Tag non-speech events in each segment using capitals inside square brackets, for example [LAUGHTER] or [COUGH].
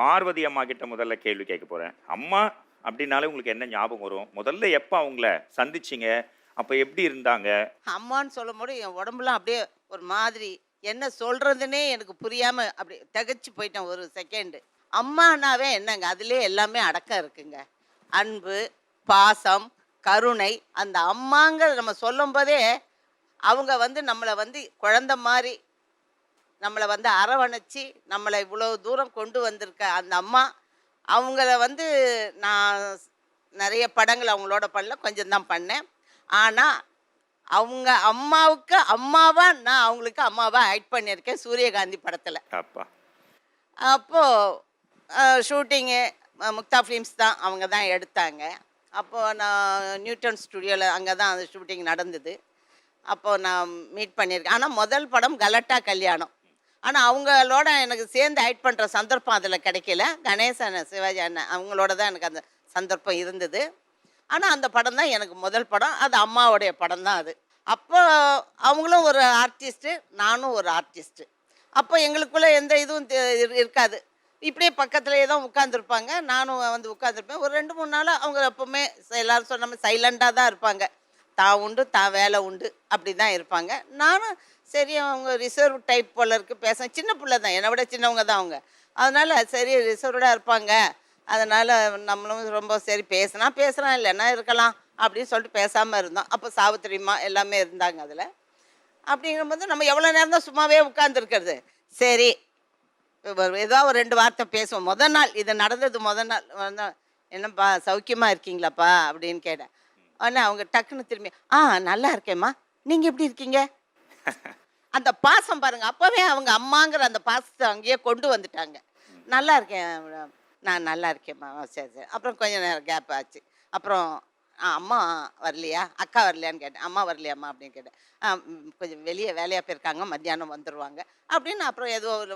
பார்வதி அம்மா கிட்ட முதல்ல கேள்வி கேட்க போறேன். அம்மா அப்படின்னாலே உங்களுக்கு என்ன ஞாபகம் வரும்? முதல்ல எப்போ அவங்கள சந்திச்சீங்க? அப்போ எப்படி இருந்தாங்க? அம்மான்னு சொல்லும்போது என் உடம்புலாம் அப்படியே ஒரு மாதிரி என்ன சொல்றதுன்னே எனக்கு புரியாம அப்படி திகைச்சு போயிட்டேன் ஒரு செகண்டு அம்மானாவே என்னங்க அதுலேயே எல்லாமே அடக்கம் இருக்குங்க. அன்பு பாசம் கருணை அந்த அம்மாங்க நம்ம சொல்லும் போதே அவங்க வந்து நம்மளை வந்து குழந்த மாதிரி நம்மளை வந்து அரவணைச்சி நம்மளை இவ்வளோ தூரம் கொண்டு வந்திருக்க அந்த அம்மா அவங்கள வந்து நான் நிறைய படங்கள் அவங்களோட பண்ணல கொஞ்சம் தான் பண்ணேன். ஆனால் அவங்க அம்மாவுக்கு அம்மாவா நான் அவங்களுக்கு அம்மாவா ஆக்ட் பண்ணியிருக்கேன் சூரியகாந்தி படத்தில். அப்பா. அப்போது ஷூட்டிங்கு முக்தா ஃபிலிம்ஸ் தான் அவங்க தான் எடுத்தாங்க. அப்போது நான் நியூட்டன் ஸ்டுடியோவில் அங்கே தான் அந்த ஷூட்டிங் நடந்தது. அப்போது நான் மீட் பண்ணியிருக்கேன். ஆனால் முதல் படம் கலட்டா கல்யாணம். ஆனால் அவங்களோட எனக்கு சேர்ந்து ஆக்ட் பண்ணுற சந்தர்ப்பம் அதில் கிடைக்கல. கணேசன் சிவாஜி அண்ணன் அவங்களோட தான் எனக்கு அந்த சந்தர்ப்பம் இருந்தது. ஆனால் அந்த படம் தான் எனக்கு முதல் படம். அது அம்மாவுடைய படம் தான் அது. அப்போ அவங்களும் ஒரு ஆர்டிஸ்ட்டு நானும் ஒரு ஆர்டிஸ்ட்டு அப்போ எங்களுக்குள்ளே எந்த இதுவும் தெ- இரு- இருக்காது. இப்படியே பக்கத்துலேயே தான் உட்காந்துருப்பாங்க நானும் வந்து உட்காந்துருப்பேன் ஒரு ரெண்டு மூணு நாள் அவங்க எப்போவுமே எல்லோரும் எல்லாரும் சொன்ன சைலண்டாக தான் இருப்பாங்க. தான் உண்டு தான் வேலை உண்டு அப்படி தான் இருப்பாங்க. நானும் சரி அவங்க ரிசர்வ் டைப் போல இருக்கு பேச சின்ன பிள்ளை தான் என்னை விட சின்னவங்க தான் அவங்க. அதனால் சரி ரிசர்வ்டாக இருப்பாங்க. அதனால் நம்மளும் ரொம்ப சரி பேசினா பேசுகிறான் இல்லைன்னா இருக்கலாம் அப்படின்னு சொல்லிட்டு பேசாமல் இருந்தோம். அப்போ சாவித்திரியமா எல்லாமே இருந்தாங்க அதில். அப்படிங்கும்போது நம்ம எவ்வளோ நேரம் தான் சும்மாவே உட்காந்துருக்கிறது சரி ஏதோ ஒரு ரெண்டு வார்த்தை பேசுவோம். முத நாள் இது நடந்தது முத நாள். என்னப்பா சௌக்கியமாக இருக்கீங்களாப்பா? அப்படின்னு கேட்டேன். உடனே அவங்க டக்குன்னு திரும்பி ஆ நல்லா இருக்கேம்மா. நீங்க எப்படி இருக்கீங்க? [LAUGHS] அந்த பாசம் பாருங்க. அப்பவே அவங்க அம்மாங்கிற அந்த பாசத்தை அங்கேயே கொண்டு வந்துட்டாங்க. நல்லா இருக்கேன். நான் நல்லா இருக்கேம்மா சரி சரி அப்புறம் கொஞ்ச நேரம் கேப் ஆச்சு. அப்புறம் அம்மா வரலையா? அக்கா வரலையான்னு கேட்டேன். அம்மா வரலையாம்மா அப்படின்னு கேட்டேன். கொஞ்சம் வெளியே வேலையாக போயிருக்காங்க மத்தியானம் வந்துடுவாங்க அப்படின்னு அப்புறம் ஏதோ ஒரு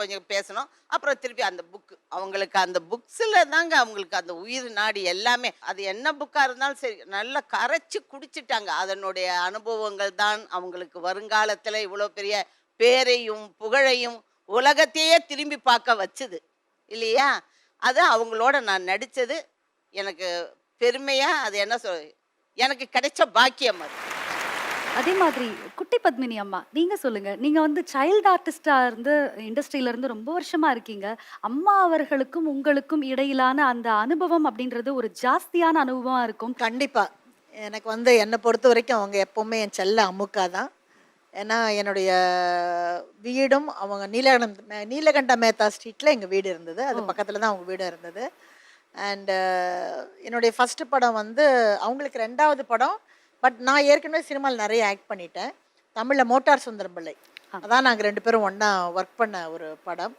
கொஞ்சம் பேசணும். அப்புறம் திருப்பி அந்த புக்கு அவங்களுக்கு அந்த புக்ஸில் தாங்க அவங்களுக்கு அந்த உயிர் நாடி எல்லாமே. அது என்ன புக்காக இருந்தாலும் சரி நல்லா கரைச்சி குடிச்சிட்டாங்க. அதனுடைய அனுபவங்கள் தான் அவங்களுக்கு வருங்காலத்தில் இவ்வளோ பெரிய பேரையும் புகழையும் உலகத்தையே திரும்பி பார்க்க வச்சுது. இல்லையா? அது அவங்களோட நான் நடித்தது எனக்கு பெருமையாக அது என்ன சொல் எனக்கு கிடைச்ச பாக்கியம் அது. அதே மாதிரி குட்டி பத்மினி அம்மா நீங்க சொல்லுங்க. நீங்க வந்து சைல்டு ஆர்டிஸ்டா இருந்து இண்டஸ்ட்ரியில இருந்து ரொம்ப வருஷமா இருக்கீங்க. அம்மா அவர்களுக்கும் உங்களுக்கும் இடையிலான அந்த அனுபவம் அப்படின்றது ஒரு ஜாஸ்தியான அனுபவமா இருக்கும். கண்டிப்பா. எனக்கு வந்து என்னை பொறுத்த வரைக்கும் அவங்க எப்பவுமே என் செல்ல அமுக்கா தான். ஏன்னா என்னுடைய வீடும் அவங்க நீலகண்ட நீலகண்ட மேத்தா ஸ்ட்ரீட்டில் எங்கள் வீடு இருந்தது. அது. பக்கத்தில் தான் அவங்க வீடு இருந்தது. அண்டு என்னுடைய ஃபஸ்ட்டு படம் வந்து அவங்களுக்கு ரெண்டாவது படம் பட் நான் ஏற்கனவே சினிமாவில் நிறைய ஆக்ட் பண்ணிட்டேன். தமிழில் மோட்டார் சுந்தரம் பிள்ளை. அதான் நாங்கள் ரெண்டு பேரும் ஒன்றா ஒர்க் பண்ண ஒரு படம்.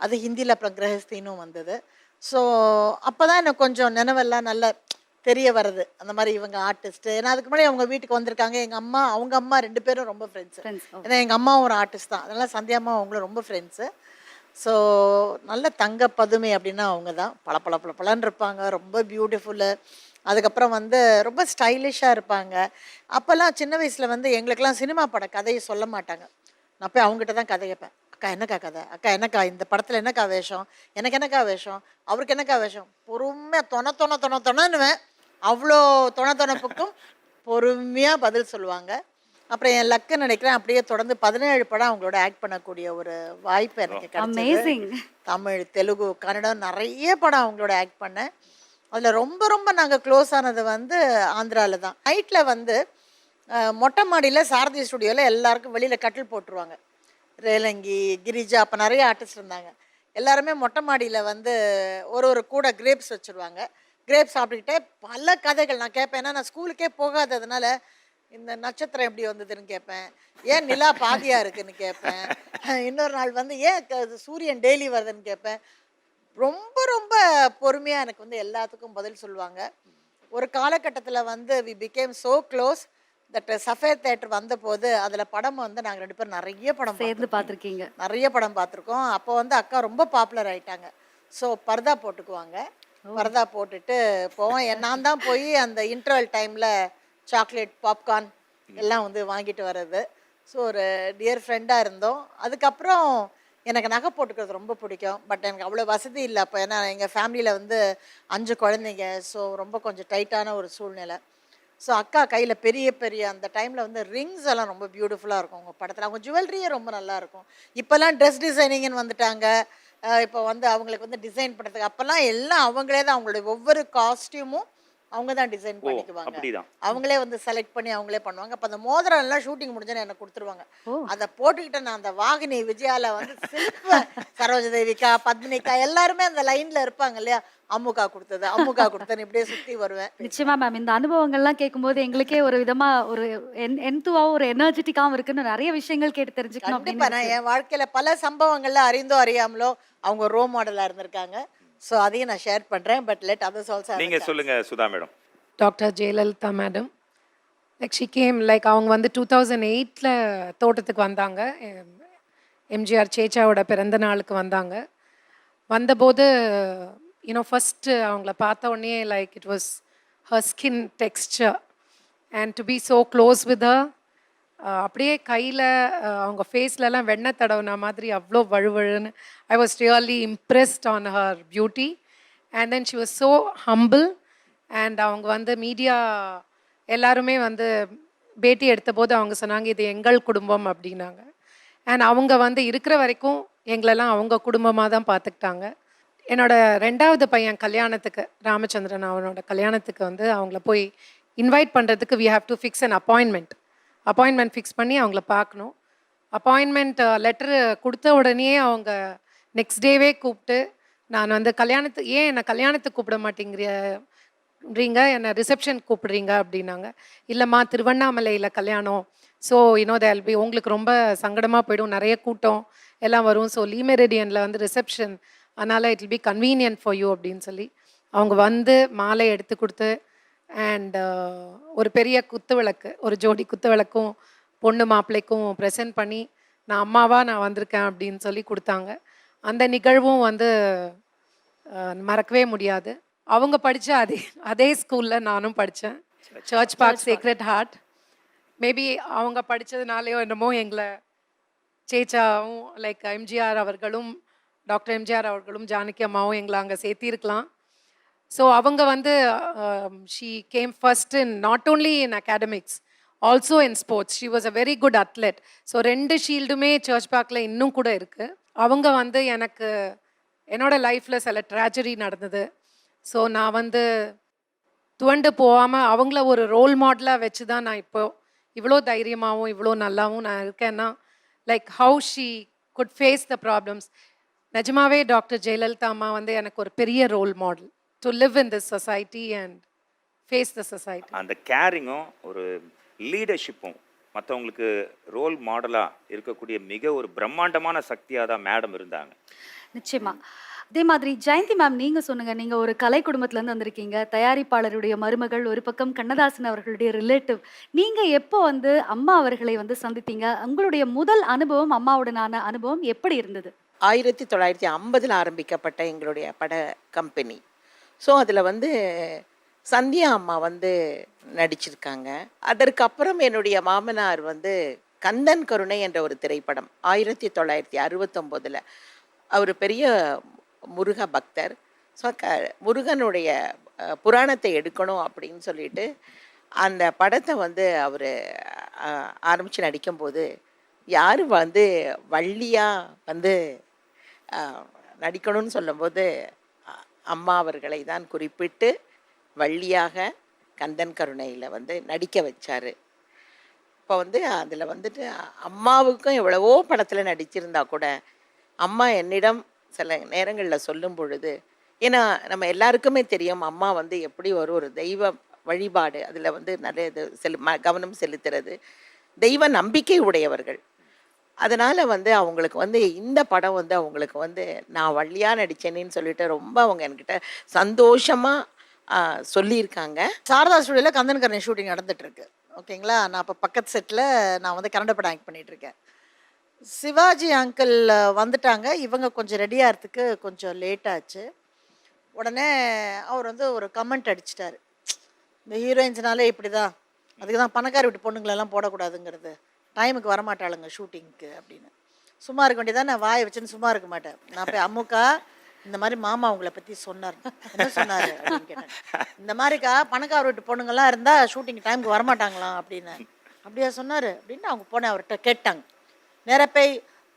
அது ஹிந்தியில் அப்புறம் கிரகஸ்தீனும் வந்தது. ஸோ அப்போ தான் எனக்கு கொஞ்சம் நினைவெல்லாம் நல்ல தெரிய வருது. அந்த மாதிரி இவங்க ஆர்டிஸ்ட் ஏன்னா அதுக்கு முன்னாடி அவங்க வீட்டுக்கு வந்திருக்காங்க. எங்கள் அம்மா அவங்க அம்மா ரெண்டு பேரும் ரொம்ப ஃப்ரெண்ட்ஸ் ஏன்னா எங்கள் அம்மாவும் ஒரு ஆர்டிஸ்ட் தான். அதனால சந்தியாம்மா அவங்களும் ரொம்ப ஃப்ரெண்ட்ஸு ஸோ நல்ல தங்க பதுமை அப்படின்னா அவங்க தான் பல பல பல பலன்னு இருப்பாங்க. ரொம்ப பியூட்டிஃபுல்லு அதுக்கப்புறம் வந்து ரொம்ப ஸ்டைலிஷாக இருப்பாங்க. அப்போல்லாம் சின்ன வயசில் வந்து எங்களுக்கெல்லாம் சினிமா பட கதையை சொல்ல மாட்டாங்க. நான் போய் அவங்ககிட்ட தான் கதை கேட்பேன். அக்கா என்னக்கா கதை? அக்கா என்னக்கா? இந்த படத்தில் என்னக்கா வேஷம்? எனக்கு என்னக்கா வேஷம்? அவருக்கு என்னக்கா வேஷம்? பொறுமையாக தொண தொண தொண தொணன்னுவேன். அவ்வளோ தொண தொணப்புக்கும் பொறுமையாக பதில் சொல்லுவாங்க. அப்புறம் என் லக்கு நினைக்கிறேன் அப்படியே தொடர்ந்து பதினேழு படம் அவங்களோட ஆக்ட் பண்ணக்கூடிய ஒரு வாய்ப்பு எனக்கு கிடைச்சது. தமிழ் தெலுங்கு கன்னடம் நிறைய படம் அவங்களோட ஆக்ட் பண்ணேன். அதில் ரொம்ப ரொம்ப நாங்கள் க்ளோஸ் ஆனது வந்து ஆந்திராவில் தான். நைட்டில் வந்து மொட்டை மாடியில் சாரதி ஸ்டுடியோவில் எல்லாருக்கும் வெளியில் கட்டில் போட்டுருவாங்க. ரேலங்கி கிரிஜா அப்போ நிறைய ஆர்டிஸ்ட் இருந்தாங்க. எல்லாருமே மொட்டை மாடியில் வந்து ஒரு ஒரு கூட கிரேப்ஸ் வச்சுருவாங்க. கிரேப்ஸ் சாப்பிட்டுக்கிட்டே பல கதைகள் நான் கேட்பேன் ஏன்னா நான் ஸ்கூலுக்கே போகாததுனால இந்த நட்சத்திரம் எப்படி வந்ததுன்னு கேட்பேன். ஏன் நிலா பாதியா இருக்குன்னு கேட்பேன். இன்னொரு நாள் வந்து ஏன் சூரியன் டெய்லி வருதுன்னு கேட்பேன். ரொம்ப ரொம்ப பொறுமையாக எனக்கு வந்து எல்லாத்துக்கும் பதில் சொல்லுவாங்க. ஒரு காலகட்டத்தில் வந்து we became so close that Safire theatre வந்தபோது அதில் படம் வந்து நாங்கள் ரெண்டு பேரும் நிறைய படம் சேர்ந்து. பார்த்திருக்கீங்க. நிறைய படம் பார்த்துருக்கோம். அப்போ வந்து அக்கா ரொம்ப பாப்புலர் ஆயிட்டாங்க. ஸோ பர்தா போட்டுக்குவாங்க. பர்தா போட்டுட்டு போவோம். நான் தான் போய் அந்த இன்டர்வல் டைமில் சாக்லேட் பாப்கார்ன் எல்லாம் வந்து வாங்கிட்டு வர்றது. ஸோ ஒரு டியர் ஃப்ரெண்டாக இருந்தோம். அதுக்கப்புறம் எனக்கு நகை போட்டுக்கிறது ரொம்ப பிடிக்கும். பட் எனக்கு அவ்வளோ வசதி இல்லை. அப்போ ஏன்னா எங்கள் ஃபேமிலியில் வந்து அஞ்சு குழந்தைங்க. ஸோ ரொம்ப கொஞ்சம் டைட்டான ஒரு சூழ்நிலை. ஸோ அக்கா கையில் பெரிய பெரிய அந்த டைமில் வந்து ரிங்ஸ் எல்லாம் ரொம்ப பியூட்டிஃபுல்லாக இருக்கும். அவங்க படத்தில் அவங்க ஜுவல்லரியே ரொம்ப நல்லாயிருக்கும் இப்போல்லாம் ட்ரெஸ் டிசைனிங்னு வந்துட்டாங்க. இப்போ வந்து அவங்களுக்கு வந்து டிசைன் பண்ணுறதுக்கு அப்போல்லாம் எல்லாம் அவங்களே தான் அவங்களுடைய ஒவ்வொரு காஸ்டியூமும் அவங்க தான் டிசைன் பண்ணிக்குவாங்க. அப்படிதான். அவங்களே வந்து செலக்ட் பண்ணி அவங்களே பண்ணுவாங்க. அப்போ அந்த மோதிரம் எல்லாம் ஷூட்டிங் முடிஞ்சோன்னு எனக்கு கொடுத்துருவாங்க. அதை போட்டுக்கிட்டு நான் அந்த வாகினி விஜயால வந்து சிரிப்பேன் சரோஜ தேவிகா பத்மினிகா எல்லாருமே அந்த லைன்ல இருப்பாங்க இல்லையா? அம்முக்கா கொடுத்தது அம்முக்கா கொடுத்தது இப்படியே சுத்தி வருவேன். நிச்சயமா மேம் இந்த அனுபவங்கள்லாம் கேட்கும்போது எங்களுக்கே ஒரு விதமா ஒரு என்துவாவும் ஒரு எனர்ஜெட்டிக்காவும் இருக்குன்னு நிறைய விஷயங்கள் கேட்டு தெரிஞ்சுக்கணும் கண்டிப்பா. நான். என் வாழ்க்கையில பல சம்பவங்கள்ல அறிந்தோ அறியாமலோ அவங்க ரோல் மாடலா இருந்திருக்காங்க. ஸோ அதையும் நான் ஷேர் பண்றேன் பட் லெட் அதர்ஸ் ஆல்சோ நீங்க சொல்லுங்க Sudha madam. Doctor Jayalalithaa madam. Like she came like அவங்க வந்து டூ தௌசண்ட் எயிட்டில் தோட்டத்துக்கு வந்தாங்க. எம்ஜிஆர் சேச்சாவோட பிறந்த நாளுக்கு வந்தாங்க. வந்தபோது யூனோ ஃபஸ்ட்டு அவங்கள பார்த்த உடனே like it was her skin texture and to be so close with அப்படியே கையில் அவங்க ஃபேஸ்லலாம் வெண்ணெய் தடவுன மாதிரி அவ்வளோ வழுவழுன்னு I was really impressed on her beauty and then she was so humble and அவங்க வந்து மீடியா எல்லாருமே வந்து பேட்டி எடுத்தபோது அவங்க சொன்னாங்க இது எங்கள் குடும்பம் அப்படின்னாங்க. அண்ட் அவங்க வந்து இருக்கிற வரைக்கும் எங்களெல்லாம் அவங்க குடும்பமாக தான் பார்த்துக்கிட்டாங்க என்னோட ரெண்டாவது பையன் கல்யாணத்துக்கு ராமச்சந்திரன் அவனோட கல்யாணத்துக்கு வந்து அவங்கள போய் இன்வைட் பண்ணுறதுக்கு we have to fix an appointment appointment fix பண்ணி அவங்கள பார்க்கணும். அப்பாயின்மெண்ட் லெட்டரு uh, கொடுத்த உடனே அவங்க நெக்ஸ்ட் டேவே கூப்பிட்டு நான் வந்து கல்யாணத்துக்கு ஏன் என்னை கல்யாணத்துக்கு கூப்பிட மாட்டேங்கிறீங்க என்னை ரிசப்ஷன் கூப்பிடுறீங்க? அப்படின்னாங்க. இல்லைம்மா திருவண்ணாமலையில் கல்யாணம். ஸோ இன்னோ தேல் பி உங்களுக்கு ரொம்ப சங்கடமாக போயிடும். நிறைய கூட்டம் எல்லாம் வரும். ஸோ லீமெரிடியனில் வந்து ரிசப்ஷன் அதனால் it will be convenient for you அப்படின்னு சொல்லி அவங்க வந்து மாலை எடுத்து கொடுத்து அண்ட் ஒரு பெரிய குத்து விளக்கு ஒரு ஜோடி குத்து விளக்கும் பொண்ணு மாப்பிள்ளைக்கும் ப்ரெசென்ட் பண்ணி நான் அம்மாவா? நான் வந்திருக்கேன் அப்படின்னு சொல்லி கொடுத்தாங்க. அந்த நிகழ்வும் வந்து மறக்கவே முடியாது. அவங்க படித்த அதே அதே ஸ்கூலில் நானும் படித்தேன் Church Park Sacred Heart maybe அவங்க படித்ததுனாலையோ என்னமோ எங்களை சேச்சாவும் லைக் எம்ஜிஆர் அவர்களும் டாக்டர் எம்ஜிஆர் அவர்களும் ஜானகி அம்மாவும் எங்களை அங்கே சேர்த்திருக்கலாம். ஸோ அவங்க வந்து she came first in not only in academics also in sports she was a very good athlete so ரெண்டு ஷீல்டுமே சர்ச் பார்க்கில் இன்னும் கூட இருக்குது அவங்க வந்து எனக்கு என்னோட லைஃப்பில் சில ட்ராஜடி நடந்தது. ஸோ நான் வந்து துவண்டு போகாமல் அவங்கள ஒரு ரோல் மாடலாக வச்சு தான் நான் இப்போ இவ்வளோ தைரியமாகவும் இவ்வளோ நல்லாவும் நான் இருக்கேன்னா like how she could face the problems நிஜமாவே டாக்டர் ஜெயலலிதா அம்மா வந்து எனக்கு ஒரு பெரிய role model to live in this society and face the society அந்த கேரிங்கும் ஒரு லீடர்ஷிப்பும் மற்றவங்களுக்கு ரோல் மாடலாக இருக்கக்கூடிய மிக ஒரு பிரம்மாண்டமான சக்தியாக தான் மேடம் இருந்தாங்க. நிச்சயமா. அதே மாதிரி ஜெயந்தி மேம் நீங்க சொன்னுங்க நீங்க ஒரு கலை குடும்பத்துல இருந்து வந்திருக்கீங்க தயாரிப்பாளருடைய மருமகள் ஒரு பக்கம் கண்ணதாசன் அவர்களுடைய ரிலேட்டிவ் நீங்க எப்போ வந்து அம்மா அவர்களை வந்து சந்தித்தீங்க? உங்களுடைய முதல் அனுபவம் அம்மாவுடனான அனுபவம் எப்படி இருந்தது? ஆயிரத்தி தொள்ளாயிரத்தி ஐம்பதில் ஆரம்பிக்கப்பட்ட எங்களுடைய பட கம்பெனி ஸோ அதில் வந்து சந்தியா அம்மா வந்து நடிச்சிருக்காங்க. அதற்கப்புறம் என்னுடைய மாமனார் வந்து கந்தன் கருணை என்ற ஒரு திரைப்படம் ஆயிரத்தி தொள்ளாயிரத்தி அறுபத்தொம்போதில் அவர் பெரிய முருக பக்தர். ஸோ க முருகனுடைய புராணத்தை எடுக்கணும் அப்படின்னு சொல்லிட்டு அந்த படத்தை வந்து அவர் ஆரம்பித்து நடிக்கும்போது யார் வந்து வள்ளியாக வந்து நடிக்கணும்னு சொல்லும்போது அம்மா அவர்களை தான் குறிப்பிட்டு வள்ளியாக கந்தன் கருணையில் வந்து நடிக்க வச்சார். இப்போ வந்து அதில் வந்துட்டு அம்மாவுக்கும் எவ்வளவோ படத்தில் நடிச்சிருந்தா கூட அம்மா என்னிடம் சில நேரங்களில் சொல்லும் பொழுது ஏன்னா நம்ம எல்லாருக்குமே தெரியும் அம்மா வந்து எப்படி ஒரு ஒரு தெய்வ வழிபாடு அதில் வந்து நிறைய இது செலு ம கவனம் செலுத்துறது. தெய்வ நம்பிக்கை உடையவர்கள். அதனால் வந்து அவங்களுக்கு வந்து இந்த படம் வந்து அவங்களுக்கு வந்து நான் வள்ளியாக நடித்தேனேன்னு சொல்லிட்டு ரொம்ப அவங்க என்கிட்ட சந்தோஷமாக சொல்லியிருக்காங்க. சாரதா ஸ்டுடியோவில் கந்தன் கரணை ஷூட்டிங் நடந்துட்டுருக்கு. ஓகேங்களா? நான் இப்போ பக்கத்து செட்டில் நான் வந்து கன்னட படம் ஆக்ட் பண்ணிகிட்ருக்கேன் இருக்கேன் சிவாஜி அங்கிள் வந்துட்டாங்க. இவங்க கொஞ்சம் ரெடி ஆகிறதுக்கு கொஞ்சம் லேட் ஆச்சு. உடனே அவர் வந்து ஒரு கமெண்ட் அடிச்சிட்டாரு. இந்த ஹீரோயின்ஸ்னாலே இப்படி தான் அதுக்கு தான் பணக்கார வீட்டு பொண்ணுங்களெல்லாம் போடக்கூடாதுங்கிறது. டைமுக்கு வரமாட்டாளுங்க ஷூட்டிங்க்கு அப்படின்னு. சும்மா இருக்க வேண்டியதான் நான் வாயை வச்சுன்னு சும்மா இருக்க மாட்டேன். நான் போய் அம்முக்கா இந்த மாதிரி மாமா உங்களை பற்றி சொன்னார். என்ன சொன்னார் அப்படின்னு கேட்டேன். இந்த மாதிரிக்கா பணக்கார வீட்டு பொண்ணுங்கள்லாம் இருந்தால் ஷூட்டிங் டைமுக்கு வரமாட்டாங்களாம் அப்படின்னு. அப்படியா சொன்னார். அப்படின்னு அவங்க போனேன் அவர்கிட்ட கேட்டாங்க. நேராக போய்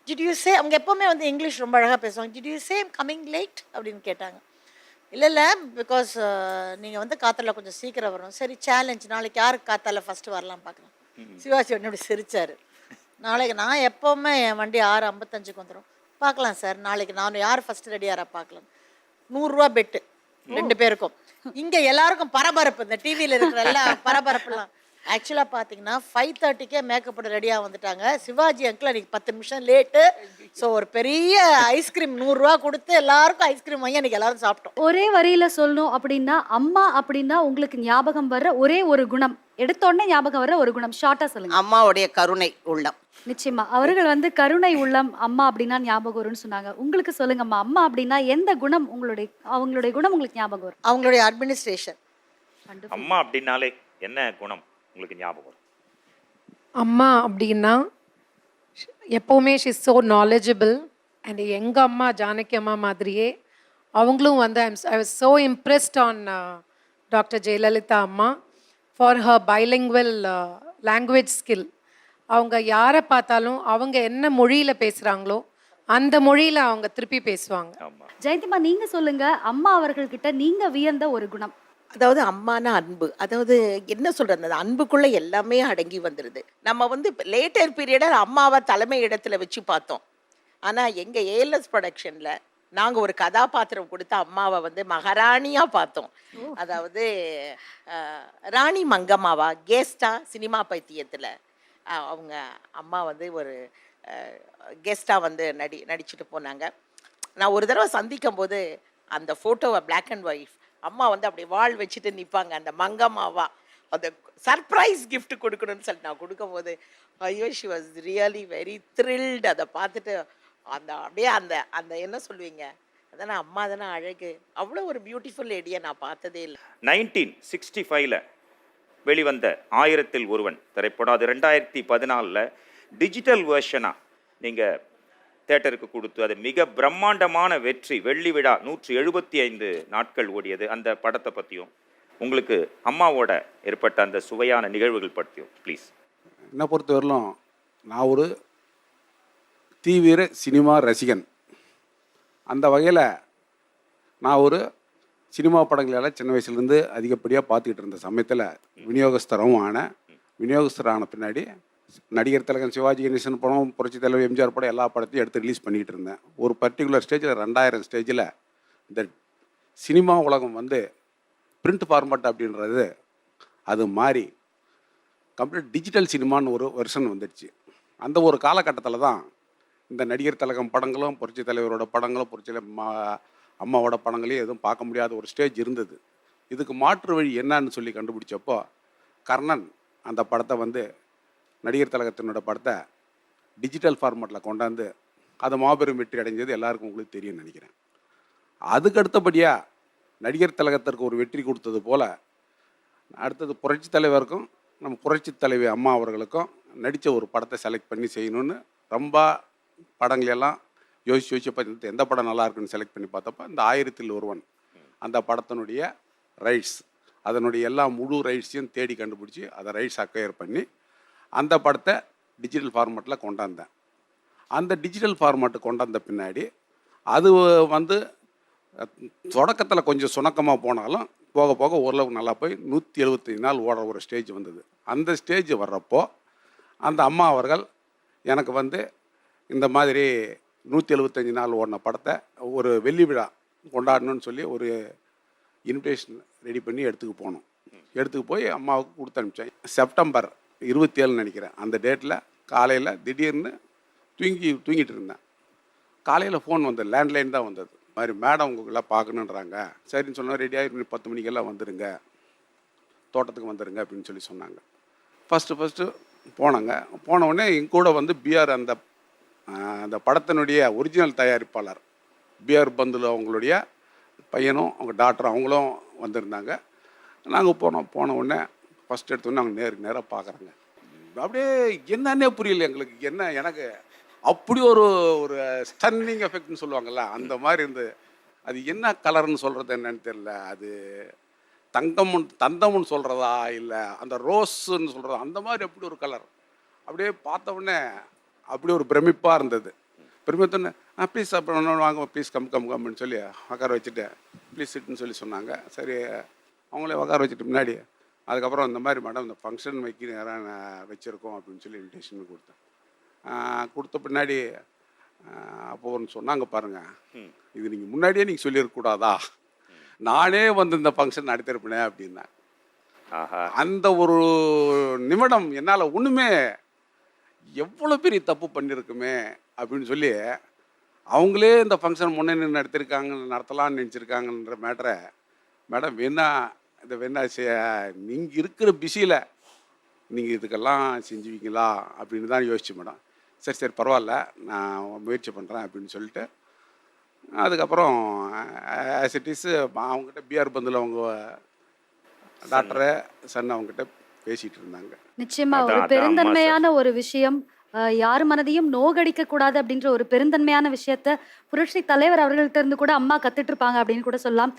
ஜிட் யூ சே அவங்க எப்போவுமே வந்து இங்கிலீஷ் ரொம்ப அழகாக பேசுவாங்க. Did you same coming late அப்படின்னு கேட்டாங்க. இல்லை இல்லை பிகாஸ் நீங்கள் வந்து காத்தால கொஞ்சம் சீக்கிரம் வரணும். சரி சேலஞ்ச் நாளைக்கு யாருக்கு காத்தால ஃபஸ்ட்டு வரலாம் பார்க்கலாம் சிவாஜி உடனே அப்படி சிரிச்சாரு. நாளைக்கு நான் எப்போவுமே என் வண்டி ஆறு ஐம்பத்தஞ்சுக்கு வந்துடும் பார்க்கலாம் சார் நாளைக்கு நான் யார் ஃபஸ்ட்டு ரெடியாரா பார்க்கலாம். நூறுரூவா பெட்டு ரெண்டு பேருக்கும். இங்கே எல்லாருக்கும் பரபரப்பு இந்த டிவியில் இருக்கிற எல்லா பரபரப்புலாம். ஆக்சுவலாக பார்த்தீங்கன்னா ஃபைவ் தேர்ட்டிக்கே மேக்கப் போட்டு ரெடியாக வந்துட்டாங்க. சிவாஜி அங்கிள் அன்றைக்கி பத்து நிமிஷம் லேட்டு ஸோ ஒரு பெரிய ஐஸ்கிரீம் நூறுரூவா கொடுத்து எல்லாருக்கும் ஐஸ்கிரீம் வாங்கி அன்றைக்கி எல்லாரும் சாப்பிட்டோம். ஒரே வரியில சொல்லணும் அப்படின்னா அம்மா அப்படின்னா உங்களுக்கு ஞாபகம் வர்ற ஒரே ஒரு குணம். எடுத்த உடனே ஞாபகம் வர்ற ஒரு குணம். ஷார்ட்டா சொல்லுங்க. அம்மாவுடைய கருணை உள்ளம். நிச்சயமா. அவர்கள் வந்து கருணை உள்ளம் அம்மா அப்படின்னா ஞாபகம் வரும்னு சொன்னாங்க. உங்களுக்கு சொல்லுங்கம்மா அம்மா அப்படின்னா எந்த குணம் உங்களுடைய அவங்களுடைய குணம் உங்களுக்கு ஞாபகம் வரும்? அவங்களுடைய அட்மினிஸ்ட்ரேஷன் அம்மா அப்படின்னாலே என்ன குணம் உங்களுக்கு ஞாபகம் வரும்? அம்மா அப்படின்னா எப்போவுமே ஷிஸ் ஸோ நாலேஜபிள் அண்ட் எங்கள் அம்மா ஜானகி அம்மா மாதிரியே அவங்களும் வந்து I'm I was so impressed on doctor Jayalalithaa Amma. For her bilingual language skill அவங்க யாரை பார்த்தாலும் அவங்க என்ன மொழியில் பேசுகிறாங்களோ அந்த மொழியில் அவங்க திருப்பி பேசுவாங்க. ஜெயந்திமா நீங்க சொல்லுங்க. அம்மா அவர்கள் கிட்ட நீங்க வியந்த ஒரு குணம். அதாவது அம்மானா அன்பு. அதாவது என்ன சொல்றது? அந்த அன்புக்குள்ள எல்லாமே அடங்கி வந்துடுது நம்ம வந்து லேட்டர் பீரியட அம்மாவை தலைமை இடத்துல வச்சு பார்த்தோம். ஆனா எங்க ஏஎல்எஸ் ப்ரொடக்ஷன்ல நாங்க ஒரு கதாபாத்திரம் கொடுத்து அம்மாவை வந்து மகாராணியா பார்த்தோம். அதாவது ராணி மங்கம்மாவா? கேஸ்டா? சினிமா பைத்தியத்துல. அவங்க அம்மா வந்து ஒரு கெஸ்டா வந்து நடி நடிச்சுட்டு போனாங்க. நான் ஒரு தடவை சந்திக்கும் போது அந்த ஃபோட்டோவை Black அண்ட் ஒயிட் அம்மா வந்து அப்படி வாள் வச்சுட்டு நிற்பாங்க அந்த மங்கம்மாவா? அந்த சர்ப்ரைஸ் gift கொடுக்கணும்னு சொல்லிட்டு நான் கொடுக்கும்போது ஐயோ she was really very thrilled அதை பார்த்துட்டு அந்த அப்படியே அந்த அந்த என்ன சொல்லுவீங்க? அதானே அம்மா தானே அழகு. அவ்வளோ ஒரு பியூட்டிஃபுல் லேடியை நான் பார்த்ததே இல்லை. நைன்டீன் சிக்ஸ்டி ஃபைவ்ல வெளிவந்த ஆயிரத்தில் ஒருவன் திரைப்படம். அது ரெண்டாயிரத்தி பதினாலில் டிஜிட்டல் வேர்ஷனாக நீங்கள் தேட்டருக்கு கொடுத்து அது மிக பிரம்மாண்டமான வெற்றி வெள்ளி விழா நூற்றி எழுபத்தி ஐந்து நாட்கள் ஓடியது. அந்த படத்தை பற்றியும் உங்களுக்கு அம்மாவோட ஏற்பட்ட அந்த சுவையான நிகழ்வுகள் பற்றியும் ப்ளீஸ் என்னை பொறுத்தவரையிலும் நான் ஒரு தீவிர சினிமா ரசிகன். அந்த வகையில் நான் ஒரு சினிமா படங்களெல்லாம் சின்ன வயசுலேருந்து அதிகப்படியாக பார்த்துக்கிட்டு இருந்த சமயத்தில் விநியோகஸ்தரவும் ஆனேன் விநியோகஸ்தர் ஆன பின்னாடி நடிகர் திலகன் சிவாஜி கணேசன் படம் புரட்சி தலைவர் எம்ஜிஆர் படம் எல்லா படத்தையும் எடுத்து ரிலீஸ் பண்ணிக்கிட்டு இருந்தேன். ஒரு பர்டிகுலர் ஸ்டேஜில் ரெண்டாயிரம் ஸ்டேஜில் இந்த சினிமா உலகம் வந்து பிரிண்ட் ஃபார்மட் அப்படின்றது அது மாறி கம்ப்ளீட் டிஜிட்டல் சினிமான்னு ஒரு வெர்ஷன் வந்துடுச்சு. அந்த ஒரு காலகட்டத்தில் தான் இந்த நடிகர் தலகம் படங்களும் புரட்சி தலைவரோட படங்களும் புரட்சியில் மா அம்மாவோட படங்களையும் எதுவும் பார்க்க முடியாத ஒரு ஸ்டேஜ் இருந்தது. இதுக்கு மாற்று வழி என்னன்னு சொல்லி கண்டுபிடிச்சப்போ கர்ணன் அந்த படத்தை வந்து நடிகர் தலகத்தினோட படத்தை டிஜிட்டல் ஃபார்மேட்டில் கொண்டாந்து அது மாபெரும் வெற்றி அடைஞ்சது எல்லாருக்கும் உங்களுக்கு தெரியும்னு நினைக்கிறேன். அதுக்கு அடுத்தபடியாக நடிகர் தலகத்திற்கு ஒரு வெற்றி கொடுத்தது போல் அடுத்தது புரட்சி தலைவருக்கும் நம்ம புரட்சி தலைவி அம்மா அவர்களுக்கும் நடித்த ஒரு படத்தை செலக்ட் பண்ணி செய்யணும்னு ரொம்ப படங்களெல்லாம் யோசிச்சு யோசிச்சு பார்த்து எந்த படம் நல்லா இருக்குன்னு செலக்ட் பண்ணி பார்த்தப்ப இந்த ஆயிரத்தில் ஒருவன் அந்த படத்தினுடைய ரைட்ஸ் அதனுடைய எல்லா முழு ரைட்ஸையும் தேடி கண்டுபிடிச்சி அதை ரைட்ஸ் அக்வயர் பண்ணி அந்த படத்தை டிஜிட்டல் ஃபார்மேட்டில் கொண்டாந்தேன். அந்த டிஜிட்டல் ஃபார்மேட்டு கொண்டாந்த பின்னாடி அது வந்து தொடக்கத்தில் கொஞ்சம் சுணக்கமாக போனாலும் போக போக ஓரளவுக்கு நல்லா போய் நூற்றி எழுபத்தஞ்சு நாள் ஓடுற ஒரு ஸ்டேஜ் வந்தது. அந்த ஸ்டேஜ் வர்றப்போ அந்த அம்மா அவர்கள் எனக்கு வந்து இந்த மாதிரி நூற்றி எழுபத்தஞ்சி நாள் ஓடின படத்தை ஒரு வெள்ளி விழா கொண்டாடணும்னு சொல்லி ஒரு இன்விடேஷன் ரெடி பண்ணி எடுத்துக்கு போனோம். எடுத்துக்கு போய் அம்மாவுக்கு கொடுத்து அனுப்பிச்சேன். செப்டம்பர் இருபத்தி ஏழுன்னு நினைக்கிறேன். அந்த டேட்டில் காலையில் திடீர்னு தூங்கி தூங்கிட்டு இருந்தேன். காலையில் ஃபோன் வந்தது. லேண்ட்லைன் தான் வந்தது. மாதிரி மேடம் உங்களுக்கெல்லாம் பார்க்கணுன்றாங்க சரின்னு சொன்னால் ரெடியாக பத்து மணிக்கெல்லாம் வந்துடுங்க தோட்டத்துக்கு வந்துடுங்க அப்படின்னு சொல்லி சொன்னாங்க. ஃபஸ்ட்டு ஃபஸ்ட்டு போனாங்க. போன உடனே வந்து பிஆர் அந்த அந்த படத்தினுடைய ஒரிஜினல் தயாரிப்பாளர். பிஆர் பந்துல அவங்களுடைய பையனும் அவங்க டாக்டரும் அவங்களும் வந்திருந்தாங்க. நாங்கள் போனோம் போன உடனே ஃபஸ்ட் எடுத்தோடனே அவங்க நேருக்கு நேராக பார்க்குறாங்க அப்படியே என்னன்னே புரியல எங்களுக்கு. என்ன எனக்கு அப்படி ஒரு ஒரு ஸ்டன்னிங் எஃபெக்ட்னு சொல்லுவாங்கள்ல அந்த மாதிரி இருந்து அது என்ன கலர்னு சொல்கிறது என்னன்னு தெரியல. அது தங்கம்னு தந்தம்னு சொல்கிறதா இல்லை அந்த ரோஸுன்னு சொல்கிறதா அந்த மாதிரி அப்படி ஒரு கலர் அப்படியே பார்த்த உடனே அப்படி ஒரு பிரமிப்பாக இருந்தது. பிரமித்தோடனே ஆ ப்ளீஸ் அப்புறம் வாங்க ப்ளீஸ் கம் கம் கம்னு சொல்லி உட்கார வச்சுட்டு ப்ளீஸ் சிட்னு சொல்லி சொன்னாங்க. சரி அவங்களே உட்கார வச்சுட்டு முன்னாடி அதுக்கப்புறம் இந்த மாதிரி மேடம் இந்த ஃபங்க்ஷன் வைக்க நேரம் வச்சுருக்கோம் அப்படின்னு சொல்லி இன்விடேஷன் கொடுத்தேன். கொடுத்த பின்னாடி அப்போ ஒன்று சொன்னாங்க பாருங்க. ம். இது நீங்கள் முன்னாடியே நீங்கள் சொல்லியிருக்கக்கூடாதா நானே வந்து இந்த ஃபங்க்ஷன் நடத்திருப்பேனே அப்படின்னா அந்த ஒரு நிமிடம் என்னால் ஒன்றுமே எவ்வளோ பெரிய தப்பு பண்ணியிருக்குமே அப்படின்னு சொல்லி அவங்களே இந்த ஃபங்க்ஷன் முன்னே நடத்திருக்காங்க நடத்தலாம்னு நினச்சிருக்காங்கன்ற மேட்டரை மேடம் வேணா இதை வேணா நீங்கள் இருக்கிற பிஸியில் நீங்கள் இதுக்கெல்லாம் செஞ்சுவீங்களா அப்படின்னு தான் யோசிச்சு மேடம் சரி சரி பரவாயில்ல நான் முயற்சி பண்ணுறேன் அப்படின்னு சொல்லிட்டு அதுக்கப்புறம் ஆஸ் இட் இஸ் அவங்ககிட்ட பிஆர் பந்தில் அவங்க டாக்டரு சன் அவங்ககிட்ட பேசிகிட்டு இருந்தாங்க நிச்சயமா ஒரு பெருந்தன்மையான ஒரு விஷயம் யார் மனதையும் நோகடிக்க கூடாது அப்படின்ற ஒரு பெருந்தன்மையான விஷயத்த புரட்சி தலைவர் அவர்கள்ட்ட இருந்து கூட அம்மா கத்துட்டு இருப்பாங்க அப்படின்னு கூட சொல்லலாம்.